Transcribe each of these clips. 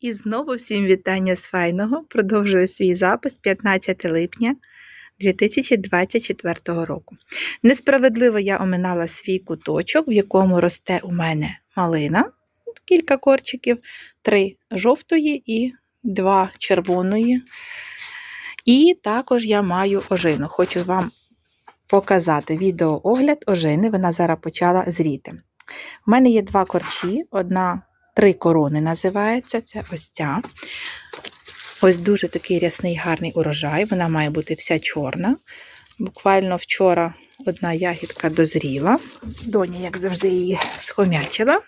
І знову всім вітання з файного. Продовжую свій запис 15 липня 2024 року. Несправедливо я оминала свій куточок, в якому росте у мене малина, кілька корчиків, три жовтої і два червоної. І також я маю ожину. Хочу вам показати відеоогляд ожини. Вона зараз почала зріти. У мене є два корчі, одна три корони називається. Це ось ця. Ось дуже такий рясний гарний урожай. Вона має бути вся чорна. Буквально вчора одна ягідка дозріла. Доня, як завжди, її схомячила.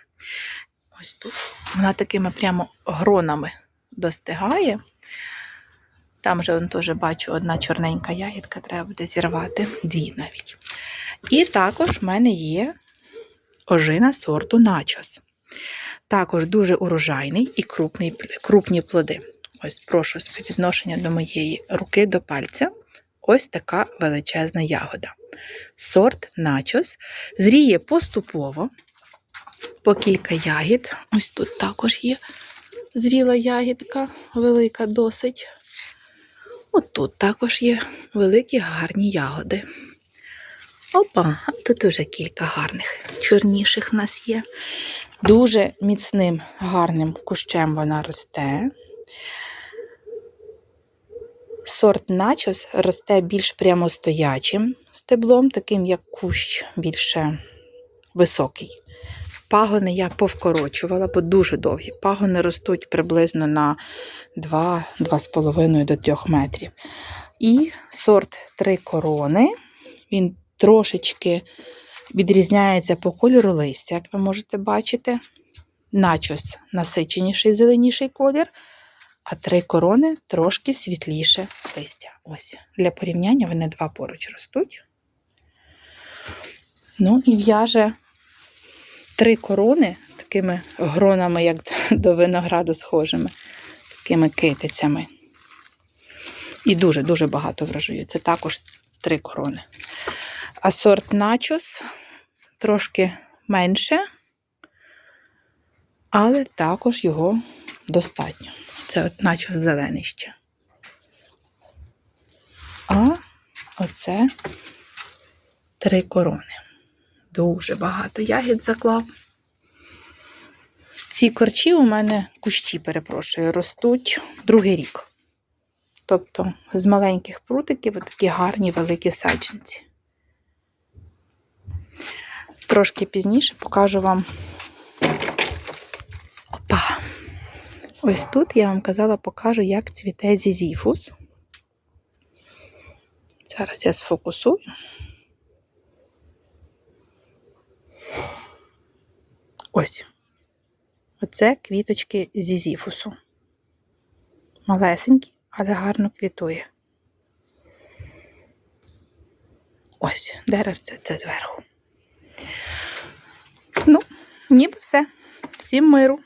Ось тут. Вона такими прямо гронами достигає. Там же, вон, теж бачу, одна чорненька ягідка, треба буде зірвати, дві навіть. І також в мене є ожина сорту начос. Також дуже урожайний і крупний, крупні плоди. Ось прошу співвідношення до моєї руки до пальця. Ось така величезна ягода. Сорт начос зріє поступово, по кілька ягід. Ось тут також є зріла ягідка, велика досить. От тут також є великі гарні ягоди. Опа, тут уже кілька гарних, чорніших в нас є. Дуже міцним, гарним кущем вона росте. Сорт начос росте більш прямостоячим стеблом, таким як кущ більше високий. Пагони я повкорочувала, бо дуже довгі. Пагони ростуть приблизно на 2-2,5 до 3 метрів. І сорт три корони. Він трошечки відрізняється по кольору листя, як ви можете бачити. Начос насиченіший зеленіший колір, а три корони трошки світліше листя. Ось, Для порівняння вони два поруч ростуть. Ну і в'яже три корони такими гронами, як до винограду схожими, такими китицями. І дуже-дуже багато врожаю. Це також три корони. А сорт начос трошки менше, але також його достатньо. Це от начос зелений ще. А оце три корони. Дуже багато ягід заклав. Ці корчі у мене кущі, перепрошую, ростуть другий рік. Тобто з маленьких прутиків такі гарні великі саджанці. Трошки пізніше покажу вам. Опа! Ось тут я вам казала, покажу, як цвіте зізіфус. Зараз я сфокусую. Ось. Оце квіточки зізіфусу. Малесенькі, але гарно квітує. Ось, деревце це зверху. Ніби все. Всім миру.